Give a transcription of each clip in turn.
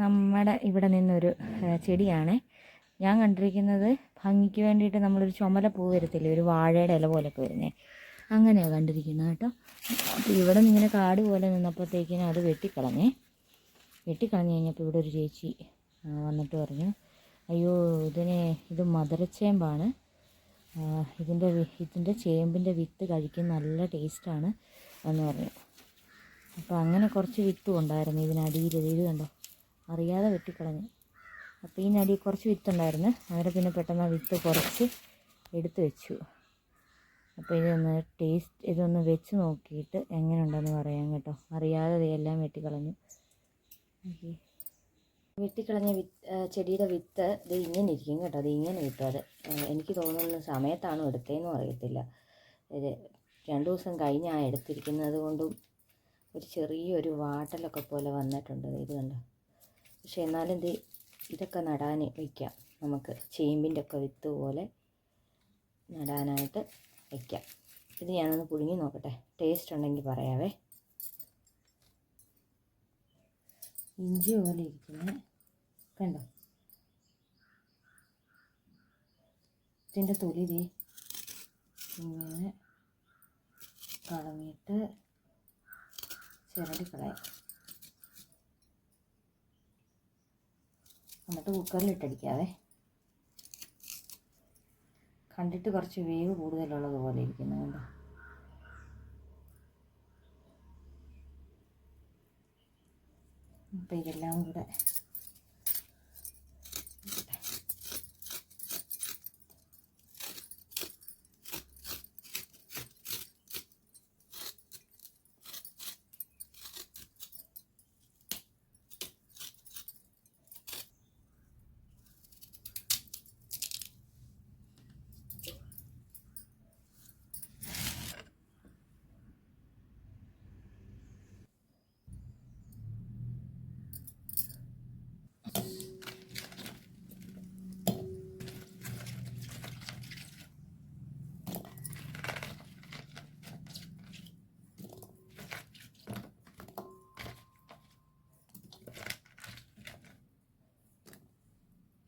നമ്മുടെ ഇവിടെ നിന്നൊരു ചെടിയാണ്. ഞാൻ കണ്ടിരിക്കുന്നത് ഭംഗിക്ക് വേണ്ടിയിട്ട് നമ്മളൊരു ചുമല പൂ വരത്തില്ലേ? ഒരു വാഴയുടെ ഇല പോലൊക്കെ വരുന്നേ. അങ്ങനെയാണ് കണ്ടിരിക്കുന്നത് കേട്ടോ. അപ്പോൾ ഇവിടെ നിന്ന് ഇങ്ങനെ കാട് പോലെ നിന്നപ്പോഴത്തേക്കിനും അത് വെട്ടിക്കളഞ്ഞേ വെട്ടിക്കളഞ്ഞ് കഴിഞ്ഞപ്പോൾ ഇവിടെ ഒരു ചേച്ചി വന്നിട്ട് പറഞ്ഞു അയ്യോ ഇതിനെ ഇത് മധുരച്ചേമ്പാണ്. ഇതിന്റെ ഇതിന്റെ ചേമ്പിന്റെ വിത്ത് കഴിക്കാൻ നല്ല ടേസ്റ്റാണ് എന്ന് പറഞ്ഞു. അപ്പോൾ അങ്ങനെ കുറച്ച് വിത്തും ഉണ്ടായിരുന്നു ഇതിനടിയിൽ. ഇത് കണ്ടോ? അറിയാതെ വെട്ടിക്കളഞ്ഞു. അപ്പോൾ ഈ നടി കുറച്ച് വിത്തുണ്ടായിരുന്നു. അങ്ങനെ പിന്നെ പെട്ടെന്ന് ആ വിത്ത് കുറച്ച് എടുത്തു വെച്ചു. അപ്പോൾ ഇതൊന്ന് ടേസ്റ്റ് ഇതൊന്ന് വെച്ച് നോക്കിയിട്ട് എങ്ങനെ ഉണ്ടെന്ന് പറയാം കേട്ടോ. അറിയാതെ എല്ലാം വെട്ടിക്കളഞ്ഞു. വെട്ടിക്കളഞ്ഞ വിത്ത് ചെടിയുടെ വിത്ത് ഇത് ഇങ്ങനെ ഇരിക്കും കേട്ടോ. അത് ഇങ്ങനെ കിട്ടും അത്. എനിക്ക് തോന്നുന്ന സമയത്താണോ എടുത്തതെന്നും അറിയത്തില്ല. ഇത് രണ്ട് ദിവസം കഴിഞ്ഞാണ് എടുത്തിരിക്കുന്നത് കൊണ്ടും ഒരു ചെറിയൊരു വാട്ടലൊക്കെ പോലെ വന്നിട്ടുണ്ട്. ഇത് കണ്ടോ? പക്ഷെ എന്നാലും ഇത് ഇതൊക്കെ നടാൻ വയ്ക്കാം. നമുക്ക് ചേമ്പിന്റെ ഒക്കെ വിത്ത് പോലെ നടാനായിട്ട് വയ്ക്കാം. ഇത് ഞാനൊന്ന് പുഴുങ്ങി നോക്കട്ടെ. ടേസ്റ്റ് ഉണ്ടെങ്കിൽ പറയാവേ. ഇഞ്ചി പോലെ ഇരിക്കുന്ന. കണ്ടോ? ഇതിന്റെ തൊലി ഇതേ ഇങ്ങനെ കളഞ്ഞിട്ട് ചിരടി കളയാം. എന്നിട്ട് കുക്കറിലിട്ടടിക്കാവേ കണ്ടിട്ട് കുറച്ച് വേവ് കൂടുതലുള്ളത് പോലെ ഇരിക്കുന്നു കണ്ടോ? അപ്പം ഇതെല്ലാം കൂടെ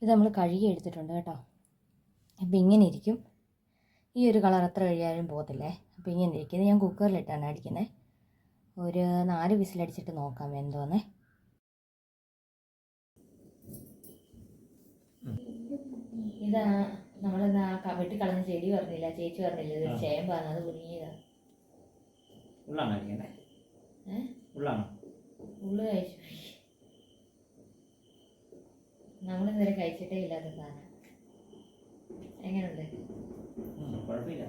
ഇത് നമ്മൾ കഴുകി എടുത്തിട്ടുണ്ട് കേട്ടോ. അപ്പം ഇങ്ങനെ ഇരിക്കും. ഈ ഒരു കളർ എത്ര കഴിയാലും പോകത്തില്ലേ? അപ്പോൾ ഇങ്ങനെ ഇരിക്കും. ഇത് ഞാൻ കുക്കറിലിട്ടാണ് അടിക്കുന്നത് ഒരു നാല് വിസിലടിച്ചിട്ട് നോക്കാം എന്തോന്നേ. ഇതാ നമ്മൾ വെട്ടിക്കളഞ്ഞ ചെടി പറഞ്ഞില്ല? ചേച്ചി പറഞ്ഞില്ല? ഇത് ചേമ്പാണ് അത് കുടുങ്ങിയതാ ഉള്ളാണോ ഇരിക്കുന്നത് ഏഹ് ഉള്ളാണോ? ഉള്ളു കഴിച്ചു. നമ്മളിതുവരെ കഴിച്ചിട്ടേ ഇല്ലാത്ത സാധനം എങ്ങനെയുണ്ട്? കുഴപ്പമില്ല